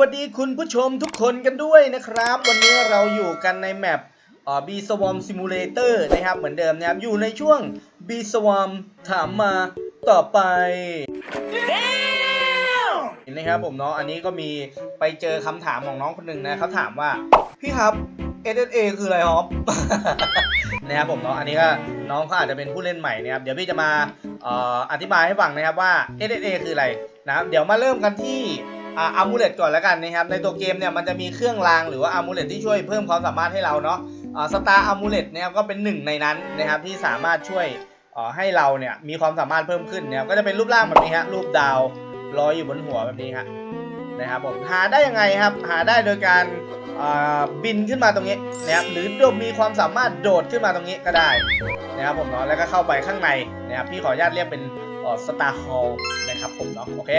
วัสดีคุณผู้ชมทุกคนกันด้วยนะครับ วันนี้เราอยู่กันในแมปเอ่อ B Swarm Simulator นะครับ เหมือนเดิมนะครับ อยู่ในช่วง B Swarm ถามมาต่อไปนะครับผมเนาะอันนี้ก็มีไปเจอคำถามของน้องคนหนึ่งนะเขาถามว่าพี่ครับ SSA คืออะไรครับนะครับผมเนาะอันนี้ก็น้องเขาอาจจะเป็นผู้เล่นใหม่นะครับ เดี๋ยวพี่จะมาอออธิบายให้ฟังนะครับว่า SSA คืออะไรนะเดี๋ยวมาเริ่มกันที่ อาร์มูเลตก่อนแล้วกันนะครับ ในตัวเกมเนี่ยมันจะมีเครื่องรางหรือว่าอาร์มูเลตที่ช่วยเพิ่มความสามารถให้เราเนาะสตาร์อาร์มูเลตนะครับก็เป็นหนึ่งในนั้นนะครับที่สามารถช่วยอ่อให้เราเนี่ยมีความสามารถเพิ่มขึ้นนะครับก็จะเป็นรูปร่างแบบนี้ฮะรูปดาวลอยอยู่บนหัวแบบนี้ฮะนะครับผมหาได้ยังไงครับหาได้โดยการอ่าบินขึ้นมาตรงนี้นะครับหรือโดดมีความสามารถโดดขึ้นมาตรงนี้ก็ได้นะครับผมเนาะแล้วก็เข้าไปข้างในนะครับพี่ขออนุญาตเรียกเป็นสตาร์ฮอลนะครับผมเนาะโอเค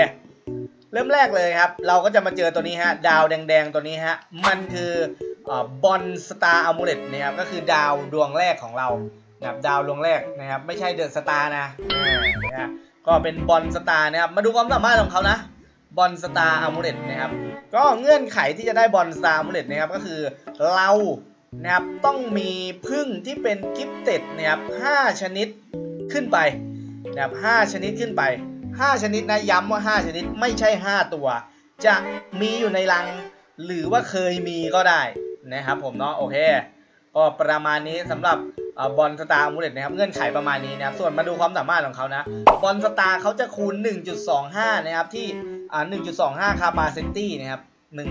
เริ่มแรกเลยครับ เราก็จะมาเจอตัวนี้ฮะ ดาวแดงๆ ตัวนี้ฮะ มันคือบอลสตาร์อะมูเลตนะครับ ก็คือดาวดวงแรกของเรานะครับดาวดวงแรกนะครับ ไม่ใช่เดอะสตาร์นะนะฮะก็เป็นบอลสตาร์นะครับ มาดูความสามารถของเขานะ บอลสตาร์อะมูเลตนะครับ ก็เงื่อนไขที่จะได้บอลสตาร์อะมูเลตนะครับ ก็คือเรานะครับต้องมีพึ่งที่เป็นกิฟเต็ดนะครับ5ชนิดขึ้นไปนะครับ5ชนิดขึ้นไป 5 ชนิดนะย้ำว่า 5 ชนิดไม่ใช่ 5 ตัว จะมีอยู่ในรัง หรือว่าเคยมีก็ได้นะครับผมเนาะโอเคก็ประมาณนี้สำหรับบอลสตาร์มูเลตนะครับเงื่อนไขประมาณนี้นะครับส่วนมาดูความสามารถของเขานะบอลสตาร์เขาจะคูณ 1.25 นะครับที่อ่า1.25 capacity นะครับ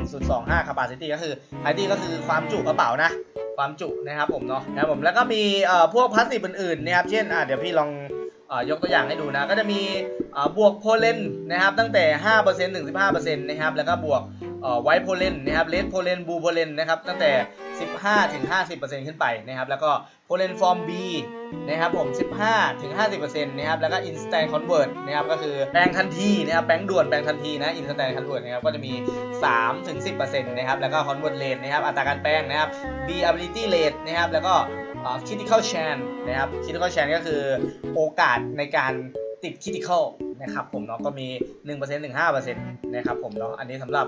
1.25 capacity ก็คือ capacity ก็คือความจุกระเป๋านะ ความจุนะครับผมเนาะนะครับผมแล้วก็มีพวกพลาสติกอื่นๆนะครับเช่นเดี๋ยวพี่ลองอยกตัวอย่างให้ดูนะ ก็จะมี บวกโพเลนนะครับตั้งแต่ 5%ถึง 15%นะครับแล้วก็บวกไวท์โพเลนนะครับเลดโพเลนบูโพเลนนะครับตั้งแต่ 15ถึง50%ขึ้นไปนะครับแล้วก็โพเลนฟอร์ม B นะครับผม 15ถึง50%นะครับแล้วก็ instant convert นะครับก็คือแปลงทันทีนะครับแปลงด่วนแปลงทันทีนะ instant convert นะครับก็จะมี3ถึง10%นะครับแล้วก็ convert rate นะครับอัตราการแปลงนะครับ B ability rate นะครับแล้วก็อ่า critical chance นะครับ critical chance ก็คือโอกาสในการ ติด critical นะครับผมเนาะก็มี1%ถึง5%นะครับผมเนาะอันนี้สำหรับ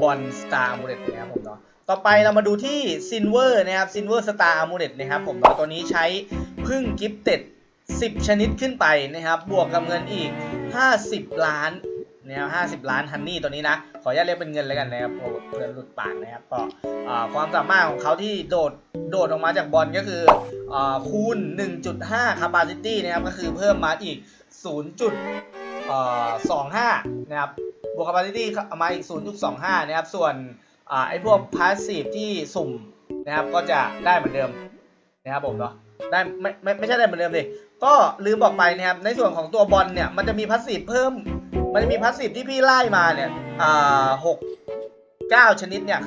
บอลสตาร์อามูเลตนะครับผมเนาะต่อไปเรามาดูที่ silver นะครับ silver star amulet นะครับผมเนาะตัวนี้ใช้พึ่งกิฟเต็ด 10 ชนิดขึ้นไปนะครับ บวกกับเงินอีก 50 ล้านนะครับ50 ล้านฮันนี่ตัวนี้นะ ขออนุญาตเรียกเป็นเงินเลยกันนะครับเพื่อหลุดปากนะครับก็ความสามารถของเขาที่โดด โดดออกมาจากบอลก็คืออคูณ 1.5 capacity นะครับ ก็คือเพิ่มมาอีก 0.25 นะครับบวก capacity มาอีก 0.25 นะครับ ส่วนอ่าไอ้พวก passive ที่สุ่มนะครับก็จะได้เหมือนเดิมนะครับผมเนาะได้ไม่ไม่ไม่ใช่ได้เหมือนเดิมดิก็ลืมบอกไปนะครับในส่วนของตัวบอลเนี่ยมันจะมี passive เพิ่ม มันจะมี passive ที่พี่ไล่มาเนี่ยอ่าหกเก้าชนิดเนี่ย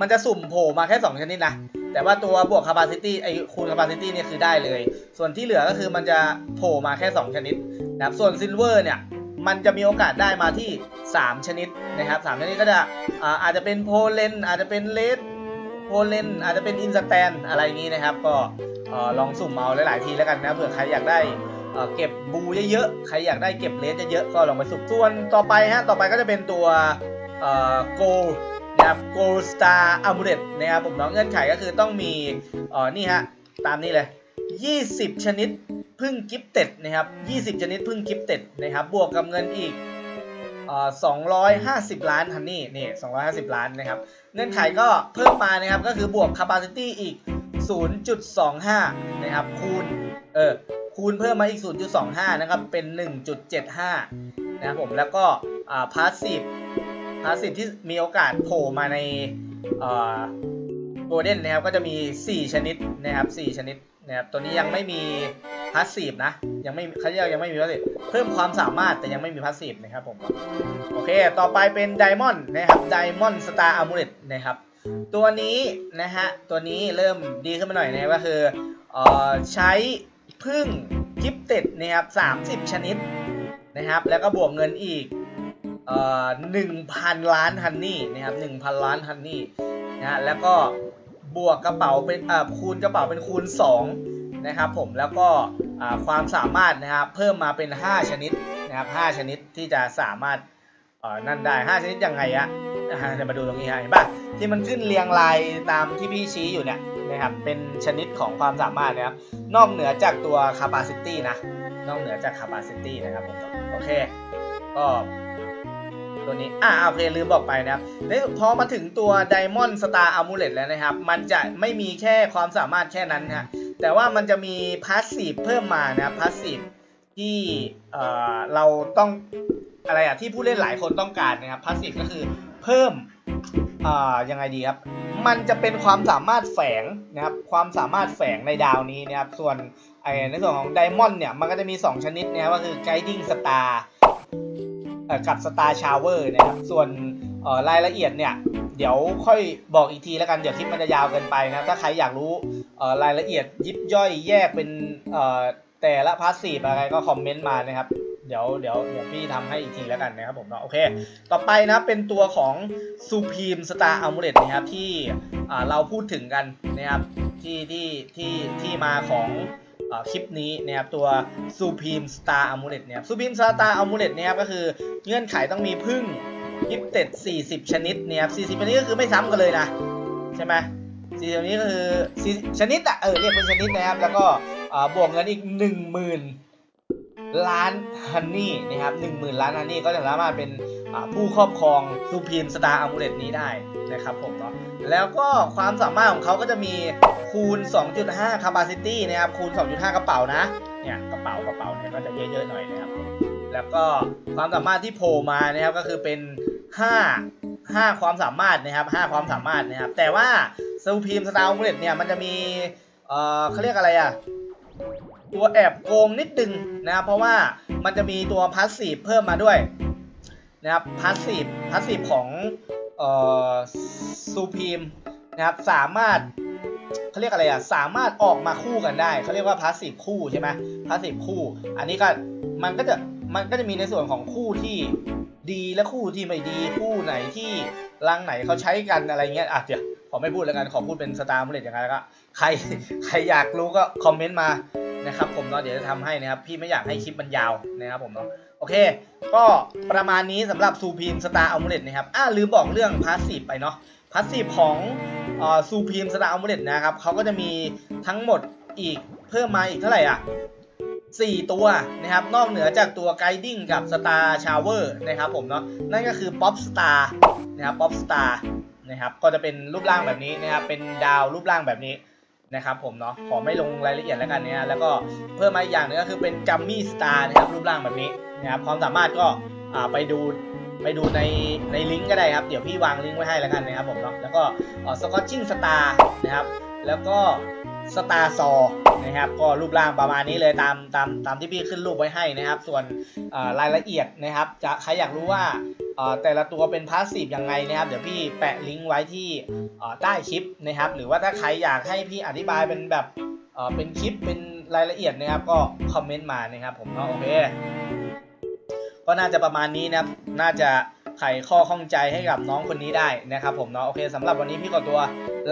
มันจะสุ่มโผล่มาแค่ 2 ชนิดนะ แต่ว่าตัวบวก capacity ไอคูณ capacity เนี่ยคือได้เลย ส่วนที่เหลือก็คือมันจะโผล่มาแค่ 2 ชนิดนะครับ ส่วน silver เนี่ยมันจะมีโอกาสได้มาที่ 3 ชนิดนะครับ3ชนิดก็จะอาอาจจะเป็นโพเลนอาจจะเป็นเลดโพเลนอาจจะเป็นอินสแตนอะไรอย่างนี้นะครับ ก็ลองสุ่มเอาหลาย ๆ ทีแล้วกันนะเผื่อใครอยากได้เก็บบูเยอะ ๆ ใครอยากได้เก็บเลสเยอะ ๆ ก็ลองไปสุ่มส่วนต่อไปฮะต่อไปก็จะเป็นตัว โกนะครับ Gold Star Amulet นะครับผมเน้องเงื่อนไขก็คือต้องมีเอ่อนี่ฮะตามนี้เลย 20 ชนิดพึ่งกิฟเต็ดนะครับ 20 ชนิดพึ่งกิฟเต็ดนะครับ บวกกับเงินอีกเอ่อ250 ล้านฮันนี่นี่ 250 ล้านนะครับ เงื่อนไขก็เพิ่มมานะครับ ก็คือบวก capacity อีก 0.25 นะครับ คูณ เออ คูณเพิ่มมาอีก 0.25 นะครับ เป็น 1.75 นะครับผม แล้วก็อ่า passive พาสซีที่มีโอกาสโผล่มาในโกลเด้นนะครับก็จะมี 4 ชนิดนะครับ 4 ชนิดนะครับตัวนี้ยังไม่มีพาสซีฟนะ ยังไม่เขาเรียกยังไม่มีพาสซีฟเพิ่มความสามารถแต่ยังไม่มีพาสซีฟนะครับผมโอเค ต่อไปเป็นไดมอนด์นะครับไดมอนด์สตาร์อามูเลตนะครับ ตัวนี้นะฮะตัวนี้เริ่มดีขึ้นมาหน่อยนะก็คือออใช้พึ่งกิฟเต็ดนะครับ30 ชนิดนะครับ แล้วก็บวกเงินอีก เอ่อหนึ่งพันล้านฮันนี่นะครับหนึ่งพันล้านฮันนี่นะฮะแล้วก็บวกกระเป๋าเป็นอ่าคูณกระเป๋าเป็นคูณ2นะครับผมแล้วก็ความสามารถนะครับเพิ่มมาเป็น 5 ชนิดนะครับ5ชนิดที่จะสามารถเอ่อนั่นได้ 5 ชนิดยังไงอะอ่าเดี๋ยวมาดูตรงนี้ฮะเห็นปะที่มันขึ้นเรียงรายตามที่พี่ชี้อยู่เนี่ยนะครับเป็นชนิดของความสามารถนะครับนอกเหนือจากตัว capacity นะนอกเหนือจาก capacity นะครับผมโอเคก็ ตัวนี้ อ่าโอเคลืมบอกไปนะครับแล้วพอมาถึงตัว Diamond Star Amulet แล้วนะครับ มันจะไม่มีแค่ความสามารถแค่นั้นนะแต่ว่ามันจะมีพาสซีฟเพิ่มมานะพาสซีฟที่เอ่อเราต้องอะไรอะที่ผู้เล่นหลายคนต้องการนะครับพาสซีฟก็คือเพิ่มเอ่อยังไงดีครับ มันจะเป็นความสามารถแฝงนะครับความสามารถแฝงในดาวนี้นะครับส่วนไอในส่วนของไดมอนด์เนี่ยมันก็จะมี 2 ชนิดนะครับก็คือ Guiding Star กับ Star Shower นะครับ ส่วนรายละเอียดเนี่ย เดี๋ยวค่อยบอกอีกทีแล้วกัน เดี๋ยวคลิปมันจะยาวเกินไปนะ ถ้าใครอยากรู้รายละเอียดยิบย่อยแยกเป็นแต่ละพาสซีฟอะไรก็คอมเมนต์มานะครับ เดี๋ยวเดี๋ยวเดี๋ยวพี่ทำให้อีกทีแล้วกันนะครับผมเนาะโอเค ต่อไปนะเป็นตัวของ Supreme Star Amulet นะครับที่เราพูดถึงกันนะครับที่ที่ที่ที่มาของ คลิปนี้นะครับตัว Supreme Star Amulet เนี่ย Supreme Star Amulet เนี่ยครับก็คือเงื่อนไขต้องมีพึ่งยิปเต็ด40 ชนิดเนี่ยครับ40ชนิดก็คือไม่ซ้ำกันเลยนะ ใช่ไหม40ชนิดก็คือ40ชนิดอะเออเรียกเป็นชนิดนะครับ แล้วก็บวกเงินอีก 10,000 ล้านฮันนี่นะครับหนึ่งหมื่นล้านฮันนี่ก็จะสามารถเป็นผู้ครอบครองซูพีมสตาร์อามูเลตนี้ได้นะครับผมเนาะแล้วก็ความสามารถของเขาก็จะมีคูณ 2.5 capacity นะครับคูณ 2.5 กระเป๋านะเนี่ยกระเป๋ากระเป๋าเนี่ยก็จะเยอะๆหน่อยนะครับผมแล้วก็ความสามารถที่โผล่มานะครับก็คือเป็น 5 5 ความสามารถนะครับ 5 ความสามารถนะครับ แต่ว่าซูพีมสตาร์อามูเลตเนี่ยมันจะมีเอ่อเขาเรียกอะไรอะ ตัวแอบโกงนิดนึงนะครับเพราะว่ามันจะมีตัวพาสซีฟเพิ่มมาด้วยนะครับพาสซีฟพาสซีฟของเอ่อซูพีมนะครับสามารถเขาเรียกอะไรอะสามารถออกมาคู่กันได้เขาเรียกว่าพาสซีฟคู่ใช่ไหมพาสซีฟคู่ อันนี้ก็มันก็จะมันก็จะมีในส่วนของคู่ที่ดีและคู่ที่ไม่ดีคู่ไหนที่รังไหนเขาใช้กันอะไรเงี้ยอะเดี๋ยวขอไม่พูดแล้วกันขอพูดเป็นสตาร์มเลตอย่างไรแล้วก็ใครใครอยากรู้ก็คอมเมนต์มา นะครับผมเนาะเดี๋ยวจะทำให้นะครับพี่ไม่อยากให้คลิปมันยาวนะครับผมเนาะโอเค ก็ประมาณนี้สำหรับซูพีมสตาร์อัลมูเลตนะครับอ่าลืมบอกเรื่องพาสซีฟไปเนาะพาสซีฟของซูพีมสตาร์อัลมูเลตนะครับเขาก็จะมีทั้งหมดอีกเพิ่มมาอีกเท่าไหร่อะ4 ตัวนะครับ นอกเหนือจากตัว Guiding กับ Star Shower นะครับผมเนาะนั่นก็คือ Pop Star นะครับ Pop Star นะครับก็จะเป็นรูปร่างแบบนี้นะครับเป็นดาวรูปร่างแบบนี้ นะครับผมเนาะขอไม่ลงรายละเอียดแล้วกันเนี่ยแล้วก็เพิ่มมาอีกอย่างหนึงก็คือเป็นกัมมี่สตาร์นะครับรูปร่างแบบนี้นะครับความสามารถก็อ่าไปดูไปดูในในลิงก์ก็ได้ครับ เดี๋ยวพี่วางลิงก์ไว้ให้แล้วกันนะครับผมเนาะแล้วก็สกอตชิ่งสตาร์นะครับแล้วก็ สตาร์ซอนะครับก็รูปร่างประมาณนี้เลยตามตามตามที่พี่ขึ้นรูปไว้ให้นะครับ ส่วนรายละเอียดนะครับ จะใครอยากรู้ว่าแต่ละตัวเป็นพาสซีฟยังไงนะครับ เดี๋ยวพี่แปะลิงก์ไว้ที่ใต้คลิปนะครับ หรือว่าถ้าใครอยากให้พี่อธิบายเป็นแบบเอ่อเป็นคลิปเป็นรายละเอียดนะครับ ก็คอมเมนต์มานะครับ ผมเนาะโอเคก็น่าจะประมาณนี้นะครับน่าจะ ไขข้อข้องใจให้กับน้องคนนี้ได้นะครับผมเนาะโอเคสำหรับวันนี้พี่ขอตัว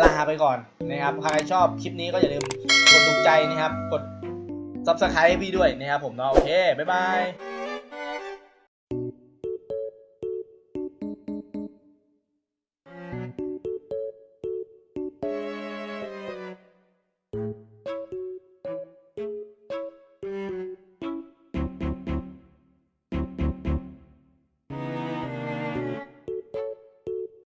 ลาไปก่อนนะครับใครชอบคลิปนี้ก็อย่าลืมกดถูกใจนะครับ กด subscribe ให้พี่ด้วยนะครับผมเนาะโอเคบ๊ายบาย